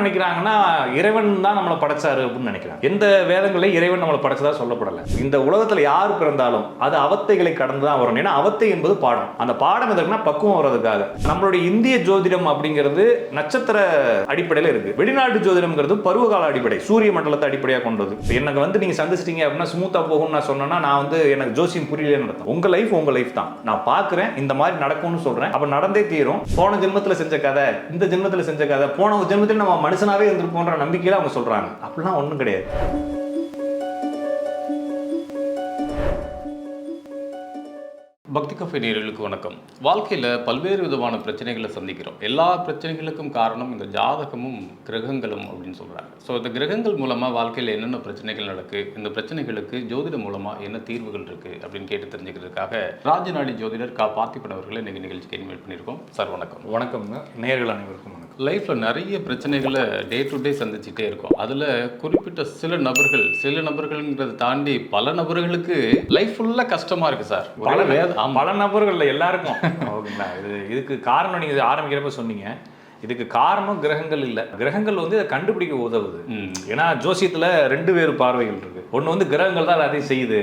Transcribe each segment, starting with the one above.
நினைக்கிறாங்கன்னா இறைவன் தான் நம்மளை படைச்சாரு அப்படின்னு நினைக்கிறாங்க. எந்த வேதங்களையும் இறைவன் நம்மளை படைச்சதா சொல்லப்படலை. இந்த உலகத்தில் யார் பிறந்தாலும் அது அவத்தைகளை கடந்து தான் வரும் ஏன்னா அவத்தை என்பது பாடம். அந்த பாடம் எதுக்குன்னா பக்குவம் வர்றதுக்காக. நம்மளுடைய இந்திய ஜோதிடம் அப்படிங்கிறது நட்சத்திர அடிப்படையில் இருக்கு. வெளிநாட்டு ஜோதிடம்ங்கிறது பருவகால அடிப்படை. சூரிய மண்டலத்தை அடிப்படையாக கொண்டது. எனக்கு வந்து நீங்க சந்திச்சிட்டீங்க அப்படின்னா ஸ்மூத்தா போகும்னு நான் சொன்னேன்னா நான் வந்து எனக்கு ஜோசியம் புரியலன்னு நடத்தும் உங்க லைஃப் உங்க லைஃப் தான். நான் பார்க்குறேன் இந்த மாதிரி நடக்கும்னு சொல்றேன். அப்ப நடந்தே தீரும். போன ஜென்மத்தில் செஞ்ச கதை இந்த ஜென்மத்தில் செஞ்ச கதை போன ஜென்மத்தில் நம்ம மனுஷனாவே இருந்திருப்போன்ற நம்பிக்கையில அவங்க சொல்றாங்க. அப்படிலாம் ஒண்ணும் கிடையாது. பக்தி கஃபே நேயர்களுக்கு வணக்கம். வாழ்க்கையில் பல்வேறு விதமான பிரச்சனைகளை சந்திக்கிறோம். எல்லா பிரச்சனைகளுக்கும் காரணம் இந்த ஜாதகமும் கிரகங்களும் அப்படின்னு சொல்கிறாங்க ஸோ இந்த கிரகங்கள் மூலமாக வாழ்க்கையில் என்னென்ன பிரச்சனைகள் நடக்கு? இந்த பிரச்சனைகளுக்கு ஜோதிடம் மூலமாக என்ன தீர்வுகள் இருக்குது அப்படின்னு கேட்டு தெரிஞ்சுக்கிறதுக்காக ராஜநாடி ஜோதிடர் கா. பார்த்திபன் அவர்களை இன்னைக்கு நிகழ்ச்சிக்கு இன்வைட் பண்ணியிருக்கோம். சார் வணக்கம். வணக்கம்ங்க நேயர்கள் அனைவருக்கும் வணக்கம். லைஃப்பில் நிறைய பிரச்சனைகளை டே டு டே சந்திச்சுட்டே இருக்கோம். அதில் குறிப்பிட்ட சில நபர்கள் சில நபர்கள்ங்கிறத தாண்டி பல நபர்களுக்கு லைஃப் ஃபுல்லாக கஷ்டமாக இருக்குது சார். பல. பல நபர்கள்ல எல்லாருக்கும். ஓகேங்களா? இது இதுக்கு காரணம் நீங்க இது ஆரம்பிக்கிறப்ப சொன்னீங்க. இதுக்கு காரணம் கிரகங்கள் இல்ல. கிரகங்கள் வந்து இதை கண்டுபிடிக்க உதவுது. ஏன்னா ஜோசியத்துல ரெண்டு வேறு பார்வைகள் இருக்கு. ஒண்ணு வந்து கிரகங்கள் தான் எல்லாத்தையும் செய்யுது.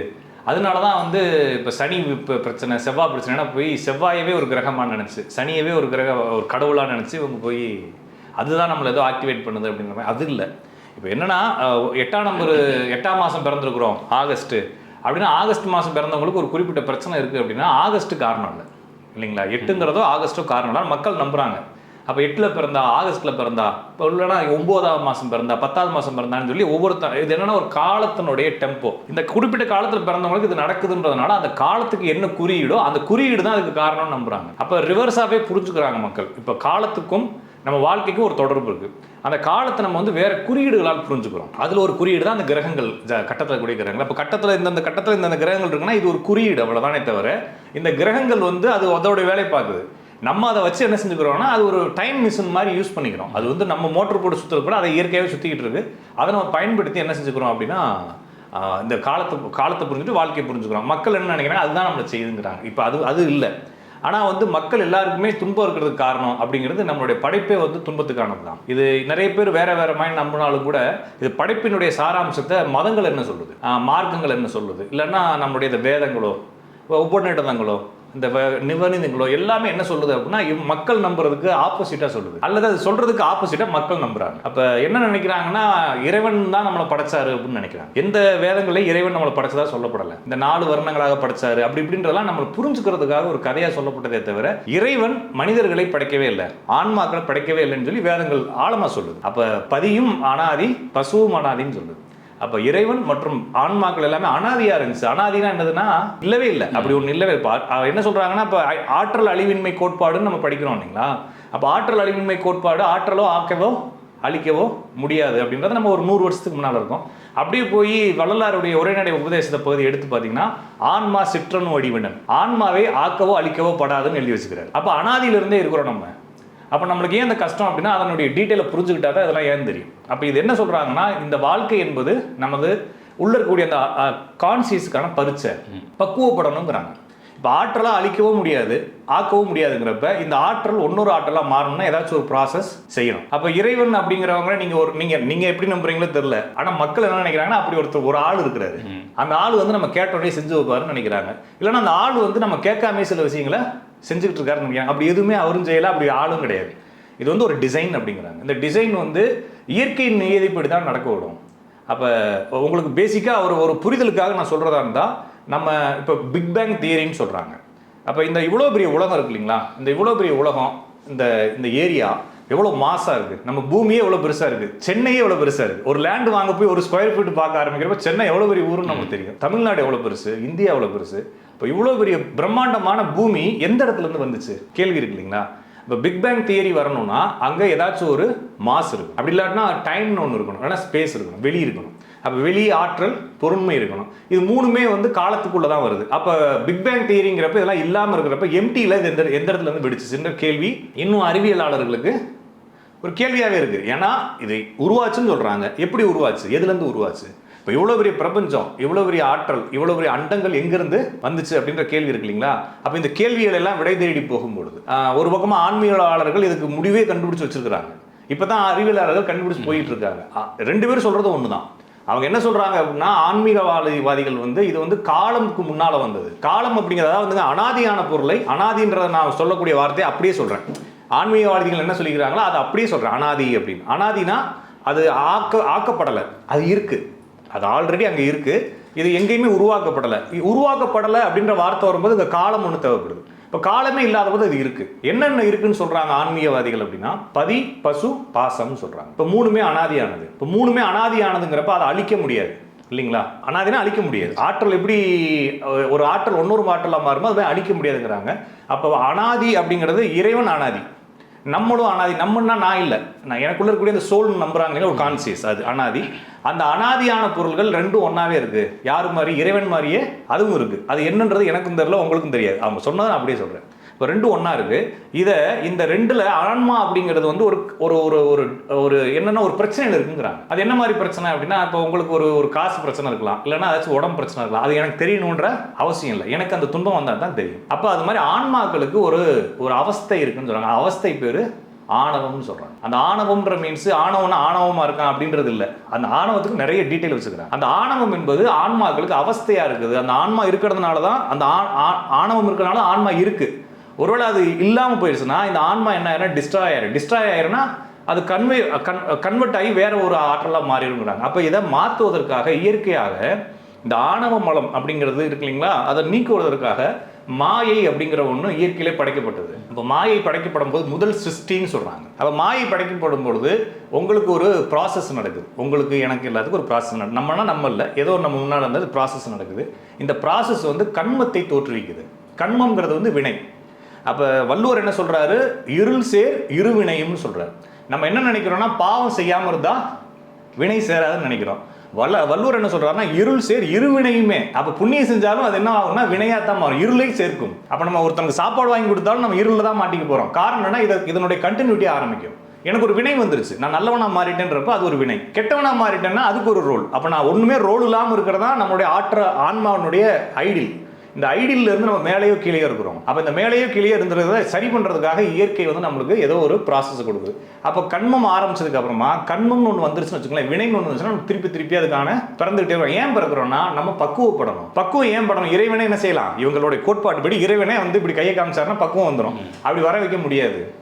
அதனால தான் வந்து இப்போ சனி இப்போ பிரச்சனை செவ்வாய் பிரச்சனைனா போய் செவ்வாயவே ஒரு கிரகமாக நினச்சி சனியவே ஒரு கிரக ஒரு கடவுளாக நினச்சி இவங்க போய் அதுதான் நம்மளை ஏதோ ஆக்டிவேட் பண்ணுது அப்படிங்கிற மாதிரி. அது இல்லை. இப்போ என்னன்னா எட்டாம் நம்பர் எட்டாம் மாதம் பிறந்திருக்கிறோம் ஆகஸ்ட்டு. அப்படின்னா ஆகஸ்ட் மாதம் பிறந்தவங்களுக்கு ஒரு குறிப்பிட்ட பிரச்சனை இருக்குது அப்படின்னா ஆகஸ்ட்டு காரணம் இல்லை. இல்லைங்களா? எட்டுங்கிறதோ ஆகஸ்ட்டோ காரணம் இல்லை. மக்கள் நம்புகிறாங்க அப்போ எட்டில் பிறந்தா ஆகஸ்ட்டில் பிறந்தா இப்போ இல்லைனா ஒம்போதாவது மாதம் பிறந்தா பத்தாவது மாதம் பிறந்தான்னு சொல்லி ஒவ்வொருத்தன் இது என்னன்னா ஒரு காலத்தினுடைய டெம்போ இந்த குறிப்பிட்ட காலத்தில் பிறந்தவங்களுக்கு இது நடக்குதுன்றதுனால அந்த காலத்துக்கு என்ன குறியீடோ அந்த குறியீடு தான் அதுக்கு காரணம்னு நம்புறாங்க. அப்போ ரிவர்ஸாகவே புரிஞ்சுக்கிறாங்க மக்கள். இப்போ காலத்துக்கும் நம்ம வாழ்க்கைக்கும் ஒரு தொடர்பு இருக்குது அந்த காலத்தை நம்ம வந்து வேறு குறியீடுகளால் புரிஞ்சுக்கிறோம். அதில் ஒரு குறியீடு தான் அந்த கிரகங்கள் கட்டத்தில் கூடிய கிரகங்கள். அப்போ கட்டத்தில் இந்தந்த கட்டத்தில் இந்தந்த கிரகங்கள் இருக்குன்னா இது ஒரு குறியீடு அவ்வளோதானே தவிர இந்த கிரகங்கள் வந்து அது அதோட வேலை பார்க்குது. நம்ம அதை வச்சு என்ன செஞ்சுக்கிறோம்னா அது ஒரு டைம் மிஷின் மாதிரி யூஸ் பண்ணிக்கிறோம். அது வந்து நம்ம மோட்டர் போட்டு சுற்றுறது கூட அதை இயற்கையாகவே சுற்றிக்கிட்டு இருக்குது அதை நம்ம பயன்படுத்தி என்ன செஞ்சுக்கிறோம் அப்படின்னா இந்த காலத்தை காலத்தை புரிஞ்சுட்டு வாழ்க்கையை புரிஞ்சுக்கிறோம். மக்கள் என்ன நினைக்கிறாங்க அதுதான் நம்மளை செய்யுங்கிறாங்க இப்போ அது அது இல்லை. ஆனால் வந்து மக்கள் எல்லாருக்குமே துன்பம் இருக்கிறதுக்கு காரணம் அப்படிங்கிறது நம்மளுடைய படைப்பே வந்து துன்பத்துக்கானது தான். இது நிறைய பேர் வேற வேற மாதிரி நம்பினாலும் கூட இது படைப்பினுடைய சாராம்சத்தை மதங்கள் என்ன சொல்லுது? மார்க்கங்கள் என்ன சொல்லுது? இல்லைன்னா நம்மளுடைய இந்த வேதங்களோ உபநிடதங்களோ இந்த வ- நிபந்தனைகளோ எல்லாமே என்ன சொல்லுது அப்படின்னா மக்கள் நம்புறதுக்கு ஆப்போசிட்டா சொல்லுது. அல்லது அது சொல்றதுக்கு ஆப்போசிட்டா மக்கள் நம்புறாங்க. அப்ப என்ன நினைக்கிறாங்கன்னா இறைவன் தான் நம்மளை படைச்சாரு அப்படின்னு நினைக்கிறாங்க. எந்த வேதங்களையும் இறைவன் நம்மளை படைச்சதா சொல்லப்படல. இந்த நாலு வருணங்களாக படைச்சாரு. அப்படி இப்படின்றதெல்லாம் நம்ம புரிஞ்சுக்கிறதுக்காக ஒரு கதையா சொல்லப்பட்டதே தவிர இறைவன் மனிதர்களை படைக்கவே இல்லை. ஆன்மாக்களை படைக்கவே இல்லைன்னு சொல்லி வேதங்கள் ஆழமா சொல்லுது. அப்ப பதியும் அனாதி பசுவும் அனாதின்னு சொல்லுது. அப்போ இறைவன் மற்றும் ஆன்மாக்கள் எல்லாமே அனாதியாக இருந்துச்சு. அனாதினா என்னதுன்னா இல்லவே இல்லை. அப்படி ஒன்று இல்லவே இல்லை. என்ன சொல்கிறாங்கன்னா இப்போ ஆற்றல் அழிவின்மை கோட்பாடுன்னு நம்ம படிக்கிறோம் இல்லைங்களா? அப்போ ஆற்றல் அழிவின்மை கோட்பாடு ஆற்றலோ ஆக்கவோ அழிக்கவோ முடியாது அப்படின்றத நம்ம ஒரு நூறு வருஷத்துக்கு முன்னால் இருக்கோம். அப்படியே போய் வள்ளலாருடைய உரைநடை உபதேசத்தை பகுதி எடுத்து பார்த்தீங்கன்னா ஆன்மா சிற்றனு வடிவினன் ஆன்மாவை ஆக்கவோ அழிக்கவோ படாதுன்னு எழுதி வச்சுக்கிறாரு. அப்போ அனாதியிலிருந்தே இருக்கிறோம் நம்ம. அப்போ நம்மளுக்கு ஏன் அந்த கஷ்டம் அப்படின்னா அதனுடைய டீட்டெயிலை புரிஞ்சுக்கிட்டா தான் இதெல்லாம் ஏன் தெரியும்? அப்போ இது என்ன சொல்றாங்கன்னா இந்த வாழ்க்கை என்பது நமது உள்ள இருக்கக்கூடிய அந்த கான்சியஸுக்கான பரீட்சை. பக்குவப்படணுங்கிறாங்க. இப்போ ஆற்றலாக அழிக்கவும் முடியாது ஆக்கவும் முடியாதுங்கிறப்ப இந்த ஆற்றல் இன்னொரு ஆற்றலாக மாறணும்னா ஏதாச்சும் ஒரு ப்ராசஸ் செய்யணும். அப்போ இறைவன் அப்படிங்கிறவங்க நீங்க ஒரு நீங்க நீங்க எப்படி நம்புறீங்களோ தெரியல. ஆனா மக்கள் என்ன நினைக்கிறாங்கன்னா அப்படி ஒருத்தர் ஒரு ஆள் இருக்கிறாரு. அந்த ஆள் வந்து நம்ம கேட்டோடனே செஞ்சு வைப்பாருன்னு நினைக்கிறாங்க. இல்லைன்னா அந்த ஆள் வந்து நம்ம கேட்காம சில விஷயங்களை செஞ்சுக்கிட்டு இருக்காருன்னு நினைக்கிறாங்க அப்படி எதுவுமே அவரும் செய்யலை அப்படி ஆளும் கிடையாது. இது வந்து ஒரு டிசைன் அப்படிங்கிறாங்க. இந்த டிசைன் வந்து இயற்கையின் நியதிப்படி தான் நடக்க விடும் அப்போ உங்களுக்கு பேசிக்காக ஒரு ஒரு புரிதலுக்காக நான் சொல்கிறதா இருந்தால் நம்ம இப்போ பிக் பேங் தியரின்னு சொல்கிறாங்க அப்போ இந்த இவ்வளோ பெரிய உலகம் இருக்கு இல்லைங்களா? இந்த இவ்வளோ பெரிய உலகம் இந்த இந்த ஏரியா எவ்வளோ மாசாக இருக்குது நம்ம பூமியே எவ்வளோ பெருசாக இருக்குது சென்னையே எவ்வளோ பெருசாக இருக்குது ஒரு லேண்டு வாங்க போய் ஒரு ஸ்கொயர் ஃபீட் பார்க்க ஆரம்பிக்கிறப்ப சென்னை எவ்வளோ பெரிய ஊருன்னு நமக்கு தெரியும். தமிழ்நாடு எவ்வளோ பெருசு? இந்தியா எவ்வளோ பெருசு? இப்போ இவ்வளோ பெரிய பிரம்மாண்டமான பூமி எந்த இடத்துல இருந்து வந்துச்சு? கேள்வி இருக்கு இல்லைங்களா? இப்போ பிக் பேங் தியரி வரணும்னா அங்கே ஏதாச்சும் ஒரு மாஸ் இருக்கும் அப்படி இல்லாட்டினா டைம்னு ஒன்று இருக்கணும். இல்லைன்னா ஸ்பேஸ் இருக்கணும். வெளி இருக்கணும். அப்போ வெளி ஆற்றல் பொருண்மை இருக்கணும். இது மூணுமே வந்து காலத்துக்குள்ளே தான் வருது. அப்போ பிக் பேங் தியரிங்கிறப்ப இதெல்லாம் இல்லாமல் இருக்கிறப்ப எம்டியில் இது எந்த எந்த இடத்துல இருந்து வெடிச்சுன்ற கேள்வி இன்னும் அறிவியலாளர்களுக்கு ஒரு கேள்வியாகவே இருக்குது ஏன்னா இது உருவாச்சுன்னு சொல்கிறாங்க எப்படி உருவாச்சு? எதுலேருந்து உருவாச்சு? இப்போ இவ்வளோ பெரிய பிரபஞ்சம் இவ்வளோ பெரிய ஆற்றல் இவ்வளோ பெரிய அண்டங்கள் எங்கேருந்து வந்துச்சு அப்படின்ற கேள்வி இருக்கு இல்லைங்களா? அப்போ இந்த கேள்விகள் எல்லாம் விடை தேடி போகும்பொழுது ஒரு பக்கமாக ஆன்மீகவாளர்கள் இதுக்கு முடிவே கண்டுபிடிச்சு வச்சிருக்கிறாங்க. இப்போ தான் அறிவியலாளர்கள் கண்டுபிடிச்சு போயிட்டு இருக்காங்க. ரெண்டு பேரும் சொல்கிறது ஒன்று தான் அவங்க என்ன சொல்கிறாங்க அப்படின்னா ஆன்மீகவாதிவாதிகள் வந்து இது வந்து காலமுக்கு முன்னால் வந்தது. காலம் அப்படிங்கிறதா வந்துங்க அனாதியான பொருளை அனாதின்றத நான் சொல்லக்கூடிய வார்த்தையை அப்படியே சொல்கிறேன் ஆன்மீகவாதிகள் என்ன சொல்லிக்கிறாங்களோ அதை அப்படியே சொல்கிறேன் அனாதி அப்படின்னு. அனாதினா அது ஆக்க ஆக்கப்படலை. அது இருக்குது அது ஆல்ரெடி அங்கே இருக்குது இது எங்கேயுமே உருவாக்கப்படலை. உருவாக்கப்படலை அப்படின்ற வார்த்தை வரும்போது இந்த காலம் ஒன்று தேவைப்படுது. இப்போ காலமே இல்லாத போது அது இருக்குது என்னென்ன இருக்குன்னு சொல்கிறாங்க ஆன்மீகவாதிகள் அப்படின்னா பதி பசு பாசம்னு சொல்கிறாங்க இப்போ மூணுமே அனாதியானது. இப்போ மூணுமே அனாதியானதுங்கிறப்ப அதை அழிக்க முடியாது. இல்லைங்களா? அனாதினா அழிக்க முடியாது. ஆற்றல் எப்படி ஒரு ஆற்றல் ஒன்னொரு ஆற்றலாக மாறுமோ அதை அழிக்க முடியாதுங்கிறாங்க. அப்போ அனாதி அப்படிங்கிறது இறைவன் அனாதி. நம்மளும் அனாதி. நம்மன்னா நான் இல்லை. நான் எனக்குள்ள இருக்கக்கூடிய இந்த சோல் நம்புறாங்க ஒரு கான்சியஸ் அது அனாதி. அந்த அனாதியான பொருள்கள் ரெண்டும் ஒன்றாவே இருக்குது யார் மாதிரி? இறைவன் மாதிரியே அதுவும் இருக்குது அது என்னன்றது எனக்கும் தெரியல உங்களுக்கும் தெரியாது. அவங்க சொன்னதை நான் அப்படியே சொல்கிறேன் இப்போ ரெண்டும் ஒன்றா இருக்குது இதை இந்த ரெண்டில் ஆன்மா அப்படிங்கிறது வந்து ஒரு ஒரு ஒரு ஒரு ஒரு என்னன்னா ஒரு பிரச்சனைகள் இருக்குங்கிறாங்க. அது என்ன மாதிரி பிரச்சனை அப்படின்னா இப்போ உங்களுக்கு ஒரு ஒரு காசு பிரச்சனை இருக்கலாம். இல்லைன்னா ஏதாச்சும் உடம்பு பிரச்சனை இருக்கலாம். அது எனக்கு தெரியணுன்ற அவசியம் இல்லை. எனக்கு அந்த துன்பம் வந்தால் தான் தெரியும். அப்போ அது மாதிரி ஆன்மாக்களுக்கு ஒரு ஒரு அவஸ்தை இருக்குன்னு சொல்கிறாங்க அவஸ்தை பேர் ஆணவம்னு சொல்றாங்க. அந்த ஆணவம்ன்ற மீன்ஸ் ஆணவம்னா ஆணவமா இருக்கான் அப்படின்றது இல்ல. அந்த ஆணவத்துக்கு நிறைய டீட்டெயில் வச்சுக்கிறாங்க. அந்த ஆணவம் என்பது ஆன்மாக்களுக்கு அவஸ்தையா இருக்குது. அந்த ஆன்மா இருக்கிறதுனால தான் அந்த ஆ- ஆ- ஆணவம் இருக்கிறனால ஆன்மா இருக்கு. ஒருவேளை அது இல்லாம போயிடுச்சுன்னா இந்த ஆன்மா என்ன ஆயிரும் டிஸ்ட்ராய் ஆயிரும். டிஸ்ட்ராய் ஆயிரும்னா அது கன்வே கன் கன்வெர்ட் ஆகி வேற ஒரு ஆற்றலாக மாறிடுங்கிறாங்க அப்போ இதை மாற்றுவதற்காக இயற்கையாக இந்த ஆணவ மலம் அப்படிங்கிறது இருக்கு இல்லைங்களா? அதை நீக்குவதற்காக மாயை அப்படிங்கிற ஒன்று இயற்கையிலே படைக்கப்பட்டது. இப்போ மாயை படைக்கப்படும் போது முதல் சிருஷ்டின்னு சொல்கிறாங்க அப்போ மாயை படைக்கப்படும் பொழுது உங்களுக்கு ஒரு ப்ராசஸ் நடக்குது. உங்களுக்கு எனக்கு எல்லாத்துக்கும் ஒரு ப்ராசஸ் நடக்குது. நம்மனா நம்ம இல்லை. ஏதோ நம்ம முன்னால் இருந்தது ப்ராசஸ் நடக்குது. இந்த ப்ராசஸ் வந்து கண்மத்தை தோற்றுவிக்குது. கண்மங்கிறது வந்து வினை. அப்போ வள்ளுவர் என்ன சொல்கிறாரு இருள் சேர் இருவினையும்னு சொல்கிறார் நம்ம என்ன நினைக்கிறோம்னா பாவம் செய்யாமல் இருந்தால் வினை சேராதுன்னு நினைக்கிறோம். வல்ல வள்ளுவர் என்ன சொல்றாருன்னா இருள் சேர் இருவினையுமே. அப்போ புண்ணியம் செஞ்சாலும் அது என்ன ஆகும்னா வினையாக தான் மாறும். இருளை சேர்க்கும். அப்போ நம்ம ஒருத்தனுக்கு சாப்பாடு வாங்கி கொடுத்தாலும் நம்ம இருளில் தான் மாட்டிக்க போகிறோம் காரணம் என்ன இதை இதனுடைய கண்டினியூட்டி ஆரம்பிக்கும். எனக்கு ஒரு வினை வந்துருச்சு. நான் நல்லவனா மாறிட்டேன்றப்ப அது ஒரு வினை. கெட்டவனா மாறிட்டேன்னா அதுக்கு ஒரு ரோல் அப்போ நான் ஒன்றுமே ரோல் இல்லாமல் இருக்கிறதா நம்மளுடைய ஆற்ற ஆன்மாவனுடைய ஐடில் இந்த ஐடியில இருந்து நம்ம மேலேயோ கீழேயோ இருக்கிறோம். அப்போ இந்த மேலேயோ கீழேயோ இருந்ததை சரி பண்ணுறதுக்காக இயற்கை வந்து நம்மளுக்கு ஏதோ ஒரு ப்ராசஸ் கொடுக்குது. அப்போ கண்மம் ஆரம்பிச்சதுக்கு அப்புறமா கண்மம்னு ஒன்று வந்துருச்சுன்னு வச்சுக்கோங்களேன் வினைன்னு ஒன்று வந்துச்சுன்னா நம்ம திருப்பி திருப்பி அதுக்கான பிறந்துகிட்டே வரும். ஏன் பிறக்கிறோம்னா நம்ம பக்குவப்படணும். பக்குவம் ஏன் படணும்? இறைவனே என்ன செய்யலாம்? இவங்களுடைய கோட்பாட்டுப்படி இறைவனே வந்து இப்படி கையை காமிச்சாருன்னா பக்குவம் வந்துடும் அப்படி வர வைக்க முடியாது.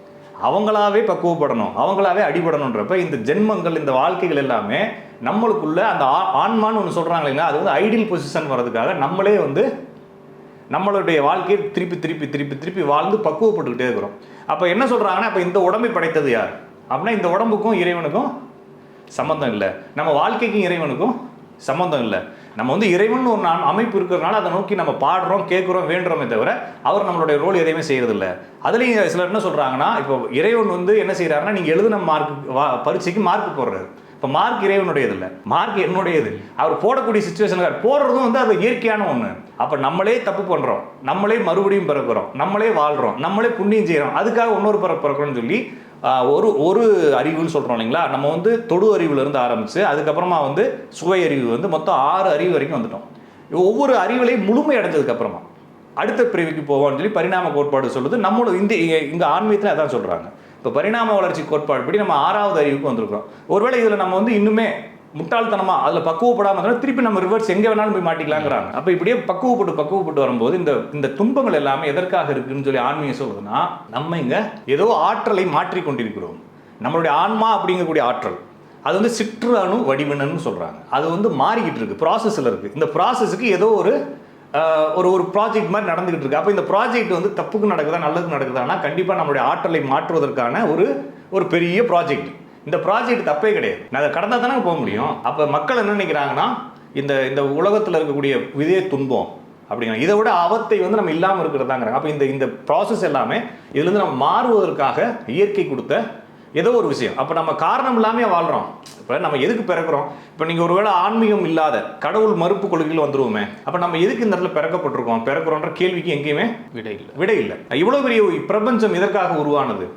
அவங்களாவே பக்குவப்படணும். அவங்களாவே அடிபடணுன்றப்ப இந்த ஜென்மங்கள் இந்த வாழ்க்கைகள் எல்லாமே நம்மளுக்குள்ள அந்த ஆ- ஆன்மான்னு ஒன்று சொல்கிறாங்க இல்லைங்களா? அது வந்து ஐடியல் பொசிஷன் வர்றதுக்காக நம்மளே வந்து நம்மளுடைய வாழ்க்கையை திருப்பி திருப்பி திருப்பி திருப்பி வாழ்ந்து பக்குவப்பட்டுக்கிட்டே இருக்கிறோம். அப்போ என்ன சொல்கிறாங்கன்னா அப்போ இந்த உடம்பை படைத்தது யார்? அப்படின்னா இந்த உடம்புக்கும் இறைவனுக்கும் சம்மந்தம் இல்லை. நம்ம வாழ்க்கைக்கும் இறைவனுக்கும் சம்மந்தம் இல்லை. நம்ம வந்து இறைவன் ஒரு நா- அமைப்பு இருக்கிறதுனால அதை நோக்கி நம்ம பாடுறோம் கேட்குறோம் வேண்டுறோமே தவிர அவர் நம்மளுடைய ரோல் எதையுமே செய்யறதில்ல. அதுலேயும் சிலர் என்ன சொல்கிறாங்கன்னா இப்போ இறைவன் வந்து என்ன செய்கிறாருன்னா நீங்கள் எழுதின மார்க் பரீட்சைக்கு மார்க் போடுறாரு. இப்போ மார்க் இறைவனுடையது இல்லை மார்க் என்னுடையது. அவர் போடக்கூடிய சுச்சுவேஷனுக்கு போடுறதும் வந்து அது இயற்கையான ஒன்று அப்போ நம்மளே தப்பு பண்ணுறோம் நம்மளே மறுபடியும் பிறக்கிறோம். நம்மளே வாழ்கிறோம் நம்மளே புண்ணியம் செய்கிறோம் அதுக்காக இன்னொரு பிற பிறக்கிறோம்னு சொல்லி ஒரு ஒரு அறிவுன்னு சொல்கிறோம் இல்லைங்களா? நம்ம வந்து தொடு அறிவுலேருந்து ஆரம்பித்து அதுக்கப்புறமா வந்து சுவை அறிவு வந்து மொத்தம் ஆறு அறிவு வரைக்கும் வந்துட்டோம். ஒவ்வொரு அறிவுலையும் முழுமை அடைஞ்சதுக்கப்புறமா அடுத்த பிரிவுக்கு போவோம்னு சொல்லி பரிணாம கோட்பாடு சொல்லுது நம்மளோட இந்த இங்கே ஆன்மீகத்தில் அதான் சொல்கிறாங்க இப்போ பரிணாம வளர்ச்சி கோட்பாடு படி நம்ம ஆறாவது அறிவுக்கு வந்திருக்கிறோம். ஒருவேளை இதில் நம்ம வந்து இன்னுமே முட்டாள்தனமாக அதில் பக்குவப்படாமல் இருந்தாலும் திருப்பி நம்ம ரிவர்ஸ் எங்கே வேணாலும் போய் மாட்டிக்கலாங்கிறாங்க. அப்போ இப்படியே பக்குவப்பட்டு பக்குவப்பட்டு வரும்போது இந்த இந்த துன்பங்கள் எல்லாமே எதற்காக இருக்குன்னு சொல்லி ஆன்மீகம் சொல்லுதுன்னா நம்ம இங்கே ஏதோ ஆற்றலை மாற்றி கொண்டிருக்கிறோம். நம்மளுடைய ஆன்மா அப்படிங்கக்கூடிய ஆற்றல். அது வந்து சிற்று அணு வடிவினன்னு சொல்கிறாங்க அது வந்து மாறிக்கிட்டு இருக்கு. ப்ராசஸில் இருக்குது இந்த ப்ராசஸுக்கு ஏதோ ஒரு ஒரு ஒரு ப்ராஜெக்ட் மாதிரி நடந்துகிட்டு இருக்கு. அப்போ இந்த ப்ராஜெக்ட் வந்து தப்புக்கு நடக்குதா நல்லதுக்கு நடக்குதானா கண்டிப்பாக நம்மளுடைய ஆற்றலை மாற்றுவதற்கான ஒரு ஒரு பெரிய ப்ராஜெக்ட் இந்த ப்ராஜெக்ட் தப்பே கிடையாது. நான் அதை கடந்தால் தானே போக முடியும். அப்போ மக்கள் என்ன நினைக்கிறாங்கன்னா இந்த இந்த உலகத்தில் இருக்கக்கூடிய இதே துன்பம் அப்படிங்கிற இதை விட ஆபத்தை வந்து நம்ம இல்லாமல் இருக்கிறதாங்கிறாங்க. அப்போ இந்த இந்த ப்ராசஸ் எல்லாமே இதுலேருந்து நம்ம மாறுவதற்காக இயற்கை கொடுத்த ஏதோ ஒரு விஷயம். அப்போ நம்ம காரணம் இல்லாமல் வாழ்கிறோம் இப்போ நம்ம எதுக்கு பிறக்கிறோம்? இப்போ நீங்கள் ஒருவேளை ஆன்மீகம் இல்லாத கடவுள் மறுப்பு கொள்கையில் வந்துருவோமே. அப்போ நம்ம எதுக்கு இந்த இடத்துல பிறக்கப்பட்டிருக்கோம்? பிறக்கிறோன்ற கேள்விக்கு எங்கேயுமே விடை இல்லை. விடை இல்லை. இவ்வளோ பெரிய பிரபஞ்சம் இதற்காக உருவானது?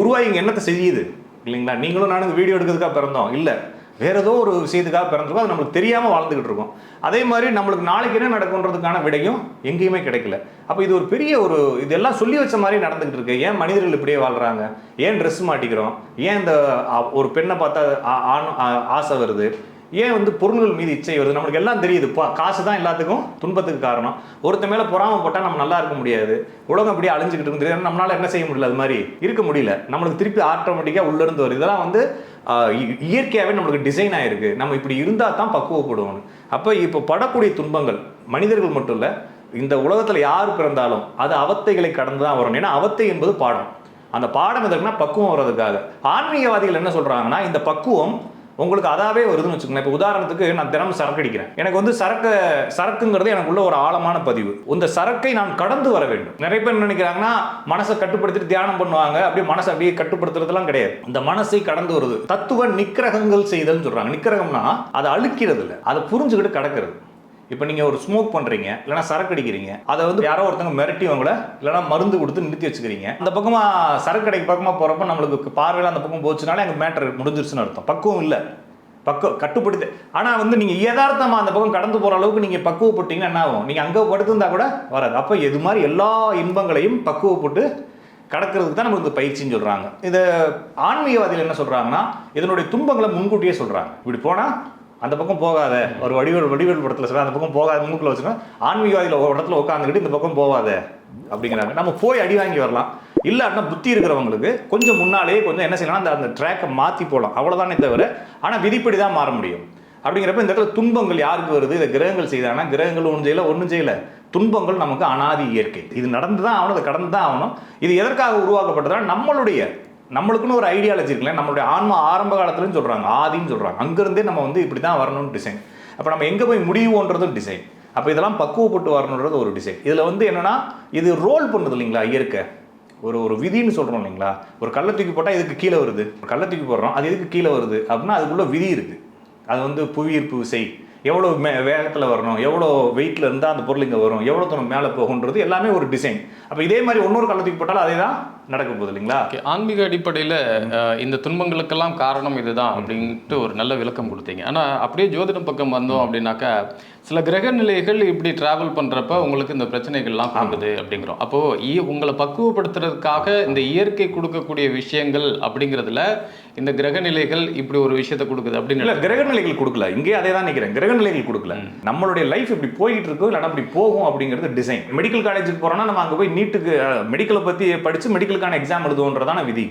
உருவாகி இங்கே என்னத்தை செய்யுது? இல்லைங்களா? நீங்களும் நானும் வீடியோ எடுக்கிறதுக்காக பிறந்தோம். இல்லை. வேறு ஏதோ ஒரு விஷயத்துக்காக பிறந்திருக்கோம் அது நம்மளுக்கு தெரியாமல் வாழ்ந்துக்கிட்டு இருக்கோம். அதே மாதிரி நம்மளுக்கு நாளைக்கு என்ன நடக்கும்ன்றதுக்கான விடையும் எங்கேயுமே கிடைக்கல. அப்போ இது ஒரு பெரிய ஒரு இதெல்லாம் சொல்லி வச்ச மாதிரி நடந்துகிட்டு இருக்கு. ஏன் மனிதர்கள் இப்படியே வாழ்கிறாங்க ஏன் ட்ரெஸ் மாட்டிக்கிறோம்? ஏன் இந்த ஒரு பெண்ணை பார்த்தா ஆ- ஆண்- ஆ- ஆசை வருது? ஏன் வந்து பொருள்கள் மீது இச்சை வருது? நம்மளுக்கு எல்லாம் தெரியுது. பா காசு தான் எல்லாத்துக்கும் துன்பத்துக்கு காரணம். ஒருத்த மேலே பொறாமப்பட்டால் நம்ம நல்லா இருக்க முடியாது. உலகம் அப்படியே அழிஞ்சுக்கிட்டு இருக்குது நம்மளால் நம்மளால என்ன செய்ய முடியல? அது மாதிரி இருக்க முடியல. நம்மளுக்கு திருப்பி ஆட்டோமேட்டிக்காக உள்ளேருந்து வருது. இதெல்லாம் வந்து இயற்கையாகவே நம்மளுக்கு டிசைன் ஆயிருக்கு. நம்ம இப்படி இருந்தால் தான் பக்குவப்படுவோம் அப்போ இப்போ படக்கூடிய துன்பங்கள் மனிதர்கள் மட்டும் இல்லை இந்த உலகத்தில் யார் பிறந்தாலும் அது அவத்தைகளை கடந்து தான் வரணும். ஏன்னா அவத்தை என்பது பாடம். அந்த பாடம் எதற்குனா பக்குவம் வர்றதுக்காக. ஆன்மீகவாதிகள் என்ன சொல்கிறாங்கன்னா இந்த பக்குவம் உங்களுக்கு அதாவே வருதுன்னு வச்சுக்கோங்க இப்போ உதாரணத்துக்கு நான் தினமும் சரக்கு அடிக்கிறேன். எனக்கு வந்து சரக்கு சரக்குங்கிறது எனக்குள்ள ஒரு ஆழமான பதிவு. இந்த சரக்கை நான் கடந்து வர வேண்டும். நிறைய பேர் நினைக்கிறாங்கன்னா மனசை கட்டுப்படுத்திட்டு தியானம் பண்ணுவாங்க. அப்படியே மனசை அப்படியே கட்டுப்படுத்துறதுலாம் கிடையாது. இந்த மனசை கடந்து வருது. தத்துவ நிக்கிரகங்கள் செய்தல்னு சொல்றாங்க. நிக்கிரகம்னா அதை அழுக்கிறது இல்லை அதை புரிஞ்சுக்கிட்டு கடக்கிறது. இப்போ நீங்கள் ஒரு ஸ்மோக் பண்ணுறீங்க இல்லைனா சரக்கு அடிக்கிறீங்க அதை வந்து யாரோ ஒருத்தங்க மிரட்டி உங்களை இல்லைனா மருந்து கொடுத்து நிறுத்தி வச்சுக்கிறீங்க. அந்த பக்கமாக சரக்கு கடைக்கு பக்கமாக போகிறப்ப நம்மளுக்கு பார்வையில் அந்த பக்கம் போச்சுனாலே எங்கள் மேட்டர் முடிஞ்சிருச்சுன்னு அர்த்தம். பக்குவம் இல்லை. பக்குவம் கட்டுப்படுத்து ஆனால் வந்து நீங்கள் யதார்த்தமாக அந்த பக்கம் கடந்து போகிற அளவுக்கு நீங்கள் பக்குவப்பட்டீங்கன்னா என்ன ஆகும்? நீங்கள் அங்கே படுத்திருந்தா கூட வராது. அப்போ இது மாதிரி எல்லா இன்பங்களையும் பக்குவப்பட்டு கடக்கிறதுக்கு தான் நமக்கு இந்த பயிற்சின்னு சொல்கிறாங்க இதை ஆன்மீகவாதிகள் என்ன சொல்கிறாங்கன்னா இதனுடைய துன்பங்களை முன்கூட்டியே சொல்கிறாங்க இப்படி போனால் அந்த பக்கம் போகாத. ஒரு வடிவேல் வடிவேல் படத்தில் சொல்ல அந்த பக்கம் போகாத மூக்கில் வச்சுன்னா ஆன்மீகவாதியில் ஒரு இடத்துல உட்காந்துக்கிட்டு இந்த பக்கம் போகாத அப்படிங்கிறாங்க. நம்ம போய் அடி வாங்கி வரலாம். இல்லாட்டினா புத்தி இருக்கிறவங்களுக்கு கொஞ்சம் முன்னாலேயே கொஞ்சம் என்ன செய்யலாம் அந்த அந்த ட்ராக்கை மாற்றி போகலாம் அவ்வளோதானே தவிர ஆனால் விதிப்படி தான் மாற முடியும். அப்படிங்கிறப்ப இந்த இடத்துல துன்பங்கள் யாருக்கு வருது? இதை கிரகங்கள் செய்தானா கிரகங்கள் ஒன்றும் செய்யலை ஒன்றும் செய்யலை. துன்பங்கள் நமக்கு அனாதி இயற்கை. இது நடந்து தான் ஆகணும் அதை கடந்து தான் ஆகணும். இது எதற்காக உருவாக்கப்பட்டதுனா நம்மளுடைய நம்மளுக்குன்னு ஒரு ஐடியாலஜி இருக்குல்ல நம்மளுடைய ஆன்மா ஆரம்ப காலத்துலன்னு சொல்கிறாங்க ஆதின்னு சொல்கிறாங்க அங்கேருந்தே நம்ம வந்து இப்படி தான் வரணும்னு டிசைன் அப்போ நம்ம எங்கே போய் முடிவோன்றதும் டிசைன் அப்போ இதெல்லாம் பக்குவப்பட்டு வரணுன்றது ஒரு டிசைன் இதில் வந்து என்னென்னா இது ரோல் பண்ணுறது இல்லைங்களா இயற்கை. ஒரு ஒரு விதின்னு சொல்கிறோம் இல்லைங்களா ஒரு கல்லை தூக்கி போட்டால் இதுக்கு கீழே வருது. ஒரு கல்லை தூக்கி போடுறோம் அது எதுக்கு கீழே வருது அப்படின்னா அதுக்குள்ள விதி இருக்குது அது வந்து புவியீர்ப்பு விசை. எவ்வளோ மே வேகத்தில் வரணும் எவ்வளோ வெயிட்டில் இருந்தால் அந்த பொருள் இங்கே வரும் எவ்வளோ தூரம் மேலே போகுன்றது எல்லாமே ஒரு டிசைன் அப்போ இதே மாதிரி இன்னொரு கள்ள தூக்கி போட்டாலும் அதே தான் நடக்க போகுது இல்லைங்களா ஆன்மீக அடிப்படையில் இந்த துன்பங்களுக்கெல்லாம் காரணம் இதுதான் அப்படின்ட்டு ஒரு நல்ல விளக்கம் கொடுத்தீங்க. ஆனால் அப்படியே ஜோதிடம் பக்கம் வந்தோம் அப்படின்னாக்கா சில கிரக நிலைகள் இப்படி டிராவல் பண்ணுறப்ப உங்களுக்கு இந்த பிரச்சனைகள்லாம் கொடுக்குது அப்படிங்கிறோம். அப்போது உங்களை பக்குவப்படுத்துறதுக்காக இந்த இயற்கை கொடுக்கக்கூடிய விஷயங்கள் அப்படிங்கிறதுல இந்த கிரக நிலைகள் இப்படி ஒரு விஷயத்தை கொடுக்குது அப்படின்னு இல்ல கிரக நிலைகள் கொடுக்கல. இங்கே அதே தான் நிற்கிறேன் கிரக நிலைகள் கொடுக்கல. நம்மளுடைய லைஃப் இப்படி போயிட்டு இருக்கு இல்லைன்னா அப்படி போகும் அப்படிங்கிறது டிசைன் மெடிக்கல் காலேஜுக்கு போறோம்னா நம்ம அங்கே போய் நீட்டுக்கு மெடிக்கலை பத்தி படிச்சு மெடிக்கலுக்கான எக்ஸாம் எழுதுவோன்றதான விதி.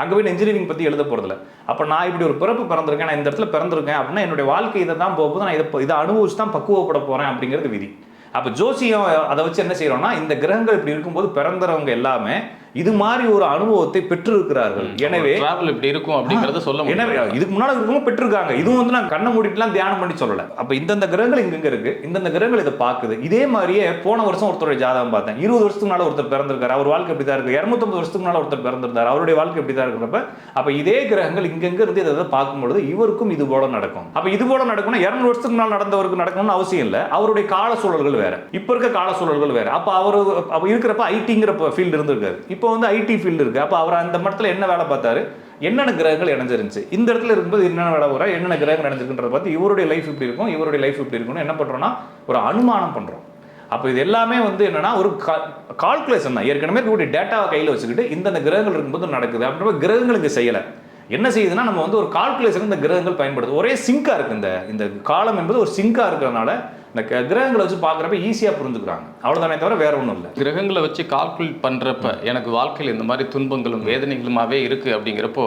அங்கே போய் இன்ஜினியரிங் பற்றி எழுத போகிறதில்ல அப்போ நான் இப்படி ஒரு பிறப்பு பிறந்திருக்கேன் நான் இந்த இடத்துல பிறந்திருக்கேன் அப்படின்னா என்னுடைய வாழ்க்கை இதை தான் போகுது நான் இதை இதை அனுபவிச்சு தான் பக்குவப்பட போகிறேன் அப்படிங்கிறது விதி. அப்போ ஜோசியம் அதை வச்சு என்ன செய்யறோம்னா இந்த கிரகங்கள் இப்படி இருக்கும்போது பிறந்தவங்க எல்லாமே இது மாதிரி ஒரு அனுபவத்தை பெற்றிருக்கிறார்கள். எனவே டிராவல் இப்படி இருக்கும் அப்படிங்கிறத சொல்ல எனவே இதுக்கு முன்னால இருக்கவங்க பெற்றிருக்காங்க. இதுவும் வந்து நான் கண்ணை மூடிட்டுலாம் தியானம் பண்ணி சொல்லல. அப்ப இந்தந்த கிரகங்கள் இங்க இருக்கு. இந்தந்த கிரகங்கள் இதை பாக்குது இதே மாதிரியே போன வருஷம் ஒருத்தருடைய ஜாதகம் பார்த்தேன். இருபது வருஷத்துக்கு முன்னால ஒருத்தர் பிறந்திருக்காரு. அவர் வாழ்க்கை இப்படி தான் இருக்கு? இருநூத்தம்பது வருஷத்துக்கு முன்னால ஒருத்தர் பிறந்திருந்தார். அவருடைய வாழ்க்கை இப்படி தான் இருக்கிறப்ப அப்ப இதே கிரகங்கள் இங்கங்க இருந்து இதை இதை பார்க்கும்பொழுது இவருக்கும் இது போல நடக்கும். அப்ப இது போல நடக்கணும் இருநூறு வருஷத்துக்கு முன்னால் நடந்தவருக்கு நடக்கணும்னு அவசியம் இல்லை. அவருடைய கால சூழல்கள் வேற. இப்ப இருக்க கால சூழல்கள் வேற. அப்ப அவர் இருக்கிறப்ப ஐடிங்கிற ஃபீல்டு இருந்திருக்காரு. இப்போ இப்போ வந்து ஐடி ஃபீல்டு இருக்குது அப்போ அவர் அந்த மட்டத்தில் என்ன வேலை பார்த்தாரு? என்னென்ன கிரகங்கள் இணைஞ்சிருந்துச்சு? இந்த இடத்துல இருக்கும்போது என்னென்ன வேலை போகிறா என்னென்ன கிரகங்கள் இணைஞ்சிருக்குன்றத பார்த்து இவருடைய லைஃப் இப்படி இருக்கும் இவருடைய லைஃப் இப்படி இருக்கும்னு என்ன பண்ணுறோம்னா ஒரு அனுமானம் பண்ணுறோம் அப்போ இது எல்லாமே வந்து என்னென்னா ஒரு கால்குலேஷன் தான். ஏற்கனவே இருக்கக்கூடிய டேட்டாவை கையில் வச்சுக்கிட்டு இந்தந்த கிரகங்கள் இருக்கும்போது நடக்குது. அப்படின்ற கிரகங்கள் இங்கே செய்யலை. என்ன செய்யுதுன்னா நம்ம வந்து ஒரு கால்குலேஷன் இந்த கிரகங்கள் பயன்படுது ஒரே சிங்காக இருக்குது இந்த இந்த காலம் என்பது ஒரு சிங்காக இருக்கிறதுனால இந்த கிரகங்களை வச்சு பார்க்குறப்ப ஈஸியாக புரிஞ்சுக்கிறாங்க. அவ்வளோதானே தவிர வேற ஒன்றும் இல்லை. கிரகங்களை வச்சு கால்குலேட் பண்ணுறப்ப எனக்கு வாழ்க்கையில் இந்த மாதிரி துன்பங்களும் வேதனைகளுமாவே இருக்குது அப்படிங்கிறப்போ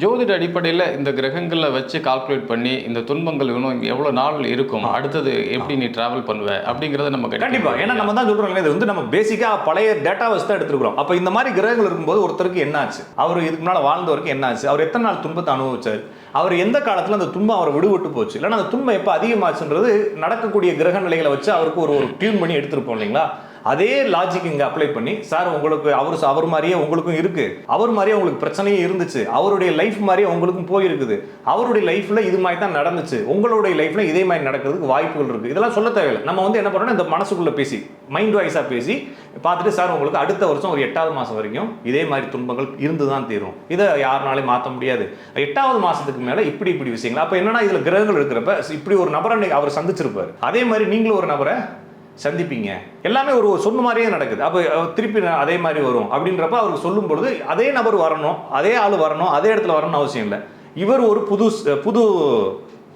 ஜோதிட அடிப்படையில் இந்த கிரகங்களை வச்சு கால்குலேட் பண்ணி இந்த துன்பங்கள் இன்னும் எவ்வளோ நாள் இருக்கும் அடுத்தது எப்படி நீ டிராவல் பண்ணுவ அப்படிங்கிறத நம்ம கண்டிப்பா ஏன்னா நம்ம தான் சொல்றோம் இது வந்து நம்ம பேசிக்கா பழைய டேட்டா வச்சு தான் எடுத்துருக்கோம் அப்ப இந்த மாதிரி கிரகங்கள் இருக்கும்போது ஒருத்தருக்கு என்ன ஆச்சு அவர் இதுக்கு முன்னால வாழ்ந்தவருக்கு என்ன ஆச்சு அவர் எத்தனை நாள் துன்பத்தை அனுபவிச்சார்? அவர் எந்த காலத்தில் அந்த துன்பம் அவரை விடுவிட்டு போச்சு? இல்லைன்னா அந்த துன்பம் எப்போ அதிகமாச்சுன்றது நடக்கக்கூடிய கிரக நிலைகளை வச்சு அவருக்கு ஒரு ஒரு டியூன் பண்ணி எடுத்திருப்போம் இல்லைங்களா? அதே லாஜிக் இங்கே அப்ளை பண்ணி சார் உங்களுக்கு அவர் அவர் மாதிரியே உங்களுக்கும் இருக்குது அவர் மாதிரியே உங்களுக்கு பிரச்சனையே இருந்துச்சு. அவருடைய லைஃப் மாதிரியே உங்களுக்கும் போயிருக்குது. அவருடைய லைஃப்பில் இது மாதிரி தான் நடந்துச்சு. உங்களுடைய லைஃப்பில் இதே மாதிரி நடக்கிறதுக்கு வாய்ப்புகள் இருக்குது இதெல்லாம் சொல்ல தேவையில்லை. நம்ம வந்து என்ன பண்ணுறோம்னா இந்த மனசுக்குள்ளே பேசி மைண்ட் வைஸாக பேசி பார்த்துட்டு சார் உங்களுக்கு அடுத்த வருஷம் ஒரு எட்டாவது மாதம் வரைக்கும் இதே மாதிரி துன்பங்கள் இருந்து தான் தீரும். இதை யாருனாலையும் மாற்ற முடியாது. எட்டாவது மாதத்துக்கு மேலே இப்படி இப்படி விஷயங்கள். அப்போ என்னன்னா இதில் கிரகங்கள் இருக்கிறப்ப இப்படி ஒரு நபரை அவர் சந்திச்சிருப்பார். அதே மாதிரி நீங்களும் ஒரு நபரை சந்திப்பீங்க. எல்லாமே ஒரு சொன்ன மாதிரியே நடக்குது. அப்போ திருப்பி அதே மாதிரி வரும். அப்படின்றப்ப அவருக்கு சொல்லும் பொழுது அதே நபர் வரணும் அதே ஆள் வரணும் அதே இடத்துல வரணும்னு அவசியம் இல்லை. இவர் ஒரு புது புது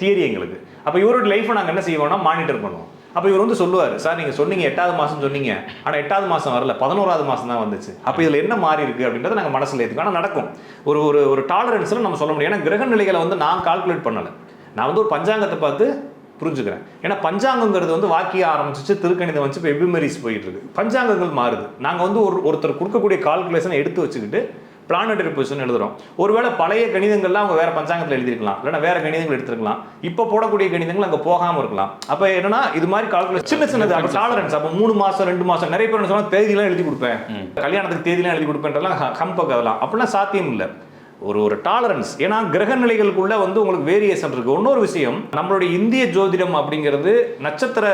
தியரி எங்களுக்கு. அப்போ இவரோட லைஃப்பை நாங்கள் என்ன செய்வோம்னா மானிட்டர் பண்ணுவோம். அப்போ இவர் வந்து சொல்லுவார் சார் நீங்கள் சொன்னீங்க எட்டாவது மாதம் சொன்னீங்க. ஆனால் எட்டாவது மாதம் வரல. பதினோராவது மாதம் தான் வந்துச்சு. அப்போ இதில் என்ன மாறி இருக்குது அப்படின்றத நாங்கள் மனசில் ஏற்றுக்கோ ஆனால் நடக்கும். ஒரு ஒரு ஒரு டாலரன்ஸில் நம்ம சொல்ல முடியும். ஏன்னா கிரக நிலைகளை வந்து நான் கால்குலேட் பண்ணலை. நான் வந்து ஒரு பஞ்சாங்கத்தை பார்த்து புரிஞ்சுக்கிறேன். ஏன்னா பஞ்சாங்கங்கிறது வந்து வாக்கிய ஆரம்பிச்சிச்சு திருக்கணிதம் வச்சு இப்போ எபிமெரிஸ் போயிட்டு இருக்கு பஞ்சாங்கங்கள் மாறுது. நாங்கள் வந்து ஒரு ஒருத்தர் கொடுக்கக்கூடிய கால்குலேஷனை எடுத்து வச்சுக்கிட்டு பிளானட்டரி பொசிஷன் எழுதுறோம். ஒருவேளை பழைய கணிதங்கள்லாம் அவங்க வேற பஞ்சாங்கத்தில் எழுதிருக்கலாம் இல்லைன்னா வேற கணிதங்கள் எடுத்திருக்கலாம். இப்போ போடக்கூடிய கணிதங்கள் அங்கே போகாமல் இருக்கலாம். அப்போ என்னன்னா இது மாதிரி கால்குலேஷன் சின்ன சின்னது அப்போ டாலரன்ஸ் அப்போ மூணு மாசம் ரெண்டு மாசம் நிறைய பேர் என்ன சொன்னா தேதியெல்லாம் எழுதி கொடுப்பேன். கல்யாணத்துக்கு தேதியெல்லாம் எழுதி கொடுப்பேன்றலாம் ஹம்பக் அதெல்லாம். அப்படிலாம் சாத்தியம் இல்லை. ஒரு ஒரு டாலரன்ஸ் ஏன்னா கிரக நிலைகளுக்குள்ள வந்து உங்களுக்கு வேரியேஷன் இருக்கு. இன்னொரு விஷயம் நம்மளுடைய இந்திய ஜோதிடம் அப்படிங்கிறது நட்சத்திர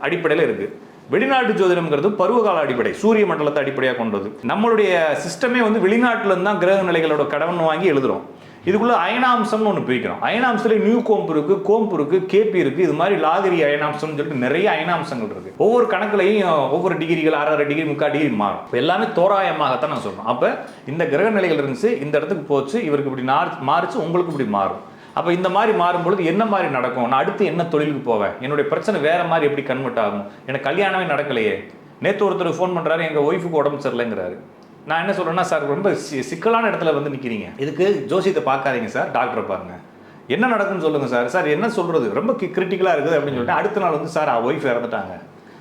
அடிப்படையில் இருக்கு. வெளிநாட்டு ஜோதிடம்ங்கிறது பருவகால அடிப்படை. சூரிய மண்டலத்தை அடிப்படையாக கொண்டது. நம்மளுடைய சிஸ்டமே வந்து வெளிநாட்டுல இருந்து தான் கிரக நிலைகளோட கடன் வாங்கி எழுதுறோம். இதுக்குள்ளே அயனாம்சம்னு ஒன்று பிரிக்கிறோம். அயனாம்சத்தில் நியூ கோம்பு இருக்கு கோம்பு இருக்கு கேபி இருக்கு இது மாதிரி லாகிரி அயனாம்சம்னு சொல்லிட்டு நிறைய அயனாம்சங்கள் இருக்கு. ஒவ்வொரு கணக்குலையும் ஒவ்வொரு டிகிரிகள் அரை அரை டிகிரி முக்கால் டிகிரி மாறும். எல்லாமே தோராயமாகத்தான் நான் சொல்கிறோம் அப்போ இந்த கிரக நிலைகள் இருந்துச்சு இந்த இடத்துக்கு போச்சு இவருக்கு இப்படி மாறிச்சு உங்களுக்கு இப்படி மாறும். அப்போ இந்த மாதிரி மாறும்பொழுது என்ன மாதிரி நடக்கும்? நான் அடுத்து என்ன தொழிலுக்கு போவேன்? என்னுடைய பிரச்சனை வேற மாதிரி எப்படி கன்வெர்ட் ஆகும்? எனக்கு கல்யாணமே நடக்கலையே. நேற்று ஒருத்தர் ஃபோன் பண்ணுறாரு எங்கள் ஒய்ஃபுக்கு உடம்பு சரியில்லைங்கிறாரு. நான் என்ன சொல்கிறேன்னா சார் ரொம்ப சி- சிக்கலான இடத்துல வந்து நிற்கிறீங்க இதுக்கு ஜோசியத்தை பார்க்காதீங்க சார். டாக்டரை பாருங்க. என்ன நடக்குன்னு சொல்லுங்க சார். சார் என்ன சொல்கிறது ரொம்ப கிரிட்டிக்கலாக இருக்குது அப்படின்னு சொல்லிட்டு அடுத்த நாள் வந்து சார் ஒய்ஃப் இறந்துட்டாங்க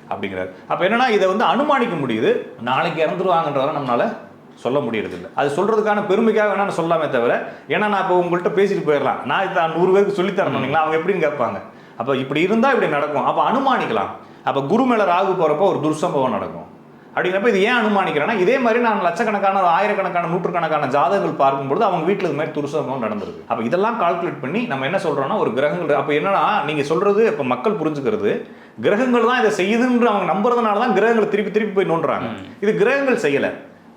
அப்படிங்கிறார். அப்போ என்னன்னா இதை வந்து அனுமானிக்க முடியுது. நாளைக்கு இறந்துருவாங்கன்றத நம்மளால் சொல்ல முடியறதில்ல. அது சொல்கிறதுக்கான பெருமைக்காக வேணா நான் சொல்லாமே தவிர ஏன்னா நான் இப்போ உங்கள்கிட்ட பேசிட்டு போயிடலாம். நான் இதை நூறு பேருக்கு சொல்லித் தரணும் இல்லைங்களா? அவங்க எப்படின்னு கேட்பாங்க. அப்போ இப்படி இருந்தால் இப்படி நடக்கும். அப்போ அனுமானிக்கலாம். அப்போ குரு மேலே ராகு போகிறப்போ ஒரு துர்சம்பவம் நடக்கும். அப்படிங்கிறப்ப இது ஏன் அனுமானிக்கிறேன்னா இதே மாதிரி நான் லட்சக்கணக்கான ஆயிரக்கணக்கான நூற்றுக்கணக்கான ஜாதகங்கள் பார்க்கும்பொழுது அவங்க வீட்டில் இது மாதிரி துர்சம்பவம் நடந்திருக்கு. அப்போ இதெல்லாம் கால்குலேட் பண்ணி நம்ம என்ன சொல்றோம்னா ஒரு கிரகங்கள் அப்போ என்னன்னா நீங்க சொல்றது இப்போ மக்கள் புரிஞ்சுக்கிறது கிரகங்கள் தான் இதை செய்யுதுன்ற அவங்க நம்புறதுனால தான் கிரகங்களை திருப்பி திருப்பி போய் நோண்டுறாங்க. இது கிரகங்கள் செய்யலை.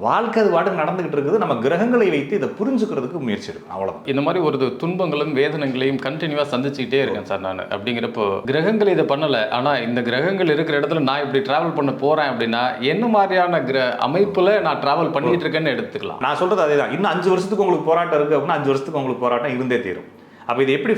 வாழ்க்கை அது பாட்டுக்கு நடந்துகிட்டு இருக்குது. நம்ம கிரகங்களை வைத்து இதை புரிஞ்சுக்கிறதுக்கு முயற்சி எடுக்கணும் அவ்வளவுதான். இந்த மாதிரி ஒரு துன்பங்களும் வேதனைகளையும் கண்டினியூவா சந்திச்சுக்கிட்டே இருக்கேன் சார் நான். அப்படிங்கிறப்போ கிரகங்கள் இதை பண்ணல. ஆனா இந்த கிரகங்கள் இருக்கிற இடத்துல நான் இப்படி டிராவல் பண்ண போறேன் அப்படின்னா என்ன மாதிரியான கிர அமைப்புல நான் டிராவல் பண்ணிட்டு இருக்கேன்னு எடுத்துக்கலாம். நான் சொல்றது அதே தான் இன்னும் அஞ்சு வருஷத்துக்கு உங்களுக்கு போராட்டம் இருக்கு அப்படின்னா அஞ்சு வருஷத்துக்கு உங்களுக்கு போராட்டம் இருந்தே தீரும். அப்போ இது எப்படி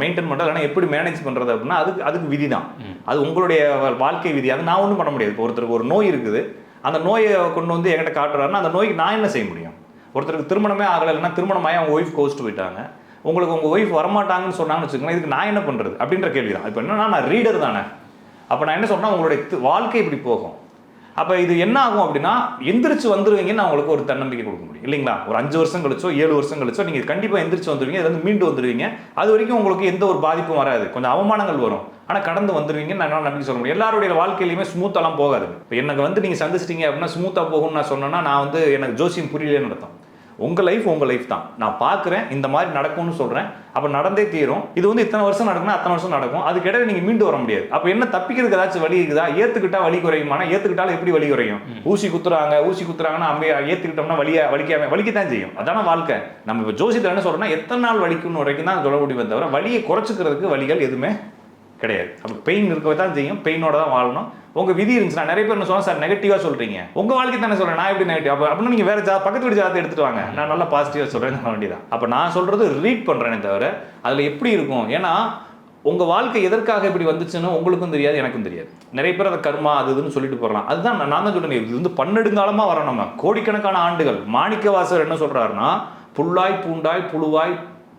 மெயின்டைன் பண்ணுறது இல்லைன்னா எப்படி மேனேஜ் பண்ணுறது அப்படின்னா அதுக்கு அதுக்கு விதி தான் அது உங்களுடைய வாழ்க்கை விதி. அது நான் ஒன்றும் பண்ண முடியாது. இப்போ ஒருத்தருக்கு ஒரு நோய் இருக்குது. அந்த நோயை கொண்டு வந்து என்கிட்ட காட்டுறாருன்னா அந்த நோய்க்கு நான் என்ன செய்ய முடியும்? ஒருத்தருக்கு திருமணமே ஆகலை இல்லைன்னா திருமணமாகி அவங்க ஒய்ஃப் கோஸ்ட்டு போயிட்டாங்க. உங்களுக்கு உங்கள் ஒய்ஃப் வரமாட்டாங்கன்னு சொன்னாங்கன்னு வச்சுக்கோங்களேன் இதுக்கு நான் என்ன பண்ணுறது அப்படின்ற கேள்வி தான் இப்போ என்னன்னா நான் ரீடர் தானே. அப்போ நான் என்ன சொன்னால் உங்களுடைய வாழ்க்கை இப்படி போகும். அப்போ இது என்ன ஆகும் அப்படின்னா எந்திரிச்சு வந்துருவீங்கன்னு நான் உங்களுக்கு ஒரு தன்னம்பிக்கை கொடுக்க முடியும். இல்லைங்களா? ஒரு அஞ்சு வருஷம் கழிச்சோ ஏழு வருஷம் கழிச்சோ நீங்கள் கண்டிப்பாக எந்திரிச்சு வந்துருவீங்க இதுல வந்து மீண்டு வந்துருவீங்க. அது வரைக்கும் உங்களுக்கு எந்த ஒரு பாதிப்பும் வராது. கொஞ்சம் அவமானங்கள் வரும். ஆனால் கடந்து வந்துருவீங்கன்னு நான் நம்பிக்கை சொல்ல முடியும். எல்லாருடைய வாழ்க்கையிலுமே ஸ்மூத்தெல்லாம் போகாது. இப்போ எனக்கு வந்து நீங்கள் சந்திச்சிட்டீங்க அப்படின்னா ஸ்மூத்தாக போகும்னு நான் சொன்னேன்னா நான் வந்து எனக்கு ஜோசியம் புரியலன்னு நடத்தும் உங்கள் லைஃப் உங்கள் லைஃப் தான். நான் பார்க்குறேன் இந்த மாதிரி நடக்கும்னு சொல்கிறேன் அப்போ நடந்தே தீரும். இது வந்து இத்தனை வருஷம் நடக்கும்னா அத்தனை வருஷம் நடக்கும். அதுக்கு இடையில நீங்கள் மீண்டு வர முடியாது. அப்போ என்ன தப்பிக்கிறதுக்கு ஏதாச்சும் வழி இருக்குதா? ஏற்றுக்கிட்டா வலி குறையுமானா ஏற்றுக்கிட்டாலும் எப்படி வலி குறையும்? ஊசி குத்துறாங்க ஊசி குத்துறாங்கன்னா அம்மையா ஏற்றுக்கிட்டோம்னா வலியா வலிக்காம வலிக்கத்தான் செய்யும். அதான வாழ்க்கை. நம்ம இப்போ ஜோசியத்தில் என்ன சொல்கிறோம்னா எத்தனை நாள் வலிக்கும்னு வரைக்கும் தான் சொல்ல முடியுமே தவிர வலியை குறைச்சிக்கிறதுக்கு வழிகள் எதுவுமே கிடையாது. அப்போ பெயின் இருக்கவே தான் செய்யும். பெயினோட தான் வாழணும். உங்க விதி இருந்துச்சுன்னா நிறைய பேர் என்ன சொல்லுவாங்க சார் நெகட்டிவா சொல்றீங்க. உங்க வாழ்க்கை தானே சொல்றேன் நான் எப்படி நெகட்டிவ் அப்போ அப்படின்னு நீங்க வேற ஜா பக்கத்து வீடு ஜாதத்தை எடுத்துட்டு வாங்க. நான் நல்லா பாசிட்டிவா சொல்றேன் வேண்டியதான் அப்போ நான் சொல்றது ரீட் பண்ணுறேனே தவிர அதுல எப்படி இருக்கும்? ஏன்னா உங்க வாழ்க்கை எதற்காக இப்படி வந்துச்சுன்னு உங்களுக்கும் தெரியாது எனக்கும் தெரியாது. நிறைய பேர் அதை கர்மா அது இதுன்னு சொல்லிட்டு போறலாம். அதுதான் நான் தான் சொல்றேன் இது வந்து பன்னெடுங்காலமா வரோம் நம்ம. கோடிக்கணக்கான ஆண்டுகள். மாணிக்கவாசர் என்ன சொல்றாருன்னா புல்லாய் பூண்டாய் புழுவாய்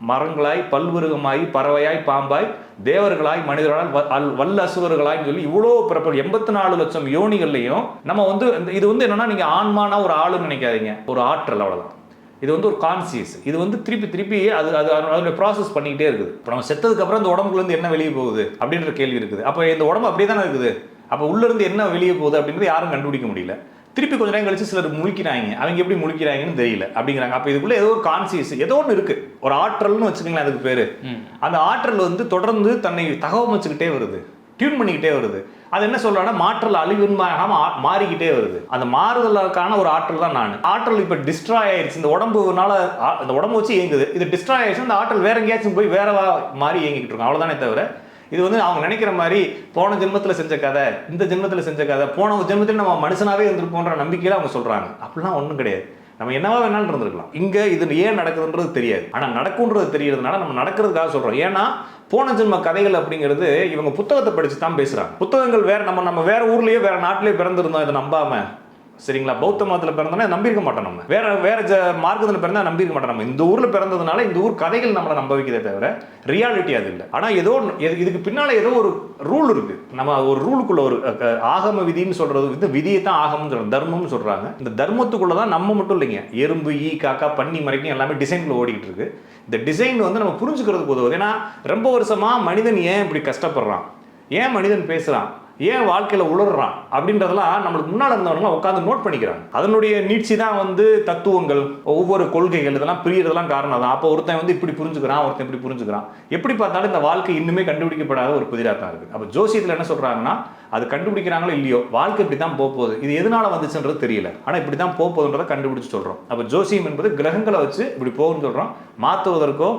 மரங்களாய் பல்வருகமாய் பறவையாய் பாம்பாய் தேவர்களாய் மனிதர்களால் வ- அல்- வல்ல அசுரர்களாய் சொல்லி இவ்வளோ பிறப்பு எண்பத்தி நாலு லட்சம் யோனிகள்லையும் நம்ம வந்து இந்த- இது வந்து என்னன்னா நீங்கள் ஆன்மானா ஒரு ஆளுன்னு நினைக்காதீங்க. ஒரு ஆற்றல் அவ்வளோதான் இது வந்து ஒரு கான்சியஸ் இது வந்து திருப்பி திருப்பி அது அது அதனுடைய ப்ராசஸ் பண்ணிக்கிட்டே இருக்குது. இப்போ நம்ம செத்ததுக்கு அப்புறம் இந்த உடம்புக்குள்ள என்ன வெளியே போகுது அப்படின்ற கேள்வி இருக்குது. அப்போ இந்த உடம்பு அப்படியே தானே இருக்குது? அப்போ உள்ளேருந்து என்ன வெளியே போகுது அப்படின்றது யாரும் கண்டுபிடிக்க முடியல. திருப்பி கொஞ்ச நேரம் கழிச்சு சிலர் முழிக்கிறாங்க. அவங்க எப்படி முழிக்கிறாங்கன்னு தெரியல. அப்படிங்கிறாங்க. அப்போ இதுக்குள்ள ஏதோ ஒரு கான்சியஸ் ஏதோ ஒன்று இருக்கு. ஒரு ஆற்றல்னு வச்சுக்கோங்களேன் அதுக்கு பேரு. அந்த ஆற்றல் வந்து தொடர்ந்து தன்னை தகவமைச்சுக்கிட்டே வருது. டியூன் பண்ணிக்கிட்டே வருது. அது என்ன சொல்றாங்கன்னா மாற்றல் அழிவின்மையாக மாறிக்கிட்டே வருது. அந்த மாறுதலுக்கான ஒரு ஆற்றல் தான் நான். ஆற்றல் இப்போ டிஸ்ட்ராய் ஆயிடுச்சு இந்த உடம்புனால இந்த உடம்பு வச்சு இயங்குது. இது டிஸ்ட்ராய் ஆயிடுச்சு இந்த ஆற்றல் வேற எங்கேயாச்சும் போய் வேற வா- மாறி இயங்கிட்டு இருக்கும். அவ்வளவுதானே தவிர இது வந்து அவங்க நினைக்கிற மாதிரி போன ஜென்மத்தில் செஞ்ச கதை இந்த ஜென்மத்தில் செஞ்ச கதை போன ஜென்மத்தில் நம்ம மனுஷனாகவே இருந்திருப்போன்ற நம்பிக்கையில் அவங்க சொல்கிறாங்க அப்படிலாம் ஒன்றும் கிடையாது. நம்ம என்னவா வேணாலும் இருந்திருக்கலாம். இங்கே இது ஏன் நடக்குதுன்றது தெரியாது. ஆனால் நடக்கும்ன்றது தெரியறதுனால நம்ம நடக்கிறதுக்காக சொல்கிறோம் ஏன்னா போன ஜென்ம கதைகள் அப்படிங்கிறது இவங்க புத்தகத்தை படித்து தான் பேசுகிறாங்க புத்தகங்கள் வேறு நம்ம நம்ம வேறு ஊர்லேயே வேறு நாட்டிலேயே பிறந்திருந்தோம் இதை நம்பாமல் சரிங்களா? பௌத்த மதத்தில் பிறந்தோம்னா நம்பியிருக்க மாட்டோம் நம்ம. வேற வேற ஜ மார்க்கத்தில் பிறந்தா நம்பியிருக்க மாட்டோம் நம்ம. இந்த ஊரில் பிறந்ததுனால இந்த ஊர் கதைகள் நம்மளை நம்ப வைக்கிறதே தவிர ரியாலிட்டி அது இல்லை. ஆனால் ஏதோ இதுக்கு பின்னால் ஏதோ ஒரு ரூல் இருக்கு. நம்ம ஒரு ரூலுக்குள்ள ஒரு ஆகம விதின்னு சொல்றது வந்து விதியை தான் ஆகமம்னு சொல்றோம் தர்மம்னு சொல்றாங்க. இந்த தர்மத்துக்குள்ள தான் நம்ம மட்டும் இல்லைங்க. எறும்பு ஈ காக்கா பன்னி மறைக்கும் எல்லாமே டிசைன்ல ஓடிக்கிட்டு இருக்கு. இந்த டிசைன் வந்து நம்ம புரிஞ்சுக்கிறதுக்கு உதவுது. ஏன்னா ரொம்ப வருஷமா மனிதன் ஏன் இப்படி கஷ்டப்படுறான்? ஏன் மனிதன் பேசுறான்? ஏன் வாழ்க்கையில் உளறான் அப்படின்றதெல்லாம் நம்மளுக்கு முன்னால் இருந்தவங்களாம் உட்காந்து நோட் பண்ணிக்கிறாங்க. அதனுடைய நீட்சி தான் வந்து தத்துவங்கள் ஒவ்வொரு கொள்கைகள் இதெல்லாம் பிரியறதெல்லாம் காரணம் தான் அப்போ ஒருத்தன் வந்து இப்படி புரிஞ்சுக்கிறான் ஒருத்தன் இப்படி புரிஞ்சுக்கிறான். எப்படி பார்த்தாலும் இந்த வாழ்க்கை இன்னுமே கண்டுபிடிக்கப்படாத ஒரு புதிராக தான் இருக்குது அப்போ ஜோசியத்தில் என்ன சொல்கிறாங்கன்னா அது கண்டுபிடிக்கிறாங்களோ இல்லையோ வாழ்க்கை இப்படி தான் போக போகுது இது எதனால் வந்துச்சுன்றது தெரியல. ஆனால் இப்படி தான் போக போகுதுன்றதை கண்டுபிடிச்சு சொல்கிறோம் அப்போ ஜோசியம் என்பது கிரகங்களை வச்சு இப்படி போகும்னு சொல்கிறோம் மாற்றுவதற்கோ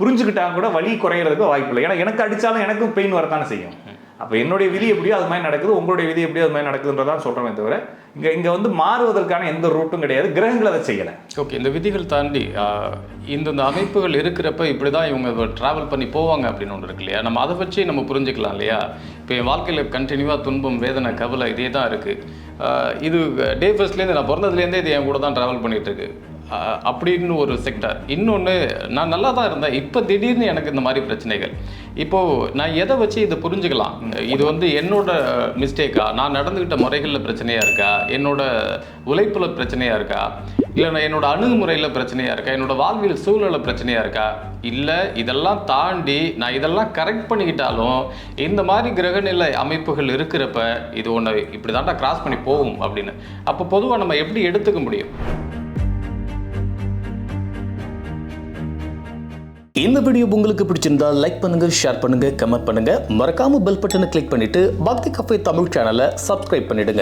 புரிஞ்சுக்கிட்டாங்க கூட வலி குறையிறதுக்கு வாய்ப்பு இல்லை ஏன்னா எனக்கு அடித்தாலும் எனக்கும் பெயின் வரத்தானே செய்யும். அப்போ என்னுடைய விதி எப்படியோ அது மாதிரி நடக்குது உங்களுடைய விதி எப்படியோ அது மாதிரி நடக்குதுன்றதான் சொல்கிறோமே தவிர இங்கே இங்கே வந்து மாறுவதற்கான எந்த ரூட்டும் கிடையாது. கிரகங்கள் அதை செய்யலை. ஓகே இந்த விதிகள் தாண்டி இந்தந்த அமைப்புகள் இருக்கிறப்ப இப்படி தான் இவங்க ட்ராவல் பண்ணி போவாங்க அப்படின்னு ஒன்று இருக்கு இல்லையா? நம்ம அதை வச்சு நம்ம புரிஞ்சுக்கலாம் இல்லையா? இப்போ என் வாழ்க்கையில் கண்டினியூவாக துன்பம் வேதனை கவலை இதே தான் இருக்குது இது டே ஃபர்ஸ்ட்லேருந்து நான் பிறந்ததுலேருந்தே இது என் கூட தான் ட்ராவல் பண்ணிட்டு இருக்கு ஆஹ், அப்படின்னு ஒரு செக்டர் இன்னொன்று நான் நல்லா தான் இருந்தேன். இப்போ திடீர்னு எனக்கு இந்த மாதிரி பிரச்சனைகள். இப்போது நான் எதை வச்சு இதை புரிஞ்சுக்கலாம்? இது வந்து என்னோட மிஸ்டேக்கா நான் நடந்துக்கிட்ட முறைகளில் பிரச்சனையாக இருக்கா? என்னோட உழைப்பில் பிரச்சனையாக இருக்கா? இல்லை என்னோட அணுகுமுறையில் பிரச்சனையாக இருக்கா? என்னோட வாழ்வியல் சூழலில் பிரச்சனையாக இருக்கா? இல்லை இதெல்லாம் தாண்டி நான் இதெல்லாம் கரெக்ட் பண்ணிக்கிட்டாலும் இந்த மாதிரி கிரகநிலை அமைப்புகள் இருக்கிறப்ப இது ஒன்று இப்படி தாண்டா கிராஸ் பண்ணி போகும் அப்படின்னு. அப்போ பொதுவாக நம்ம எப்படி எடுத்துக்க முடியும்? இந்த வீடியோ உங்களுக்கு பிடிச்சிருந்தா லைக் பண்ணுங்க ஷேர் பண்ணுங்க கமெண்ட் பண்ணுங்க. மறக்காம பெல் பட்டனை கிளிக் பண்ணிட்டு பக்தி கஃபே தமிழ் சேனலை சப்ஸ்கிரைப் பண்ணிடுங்க.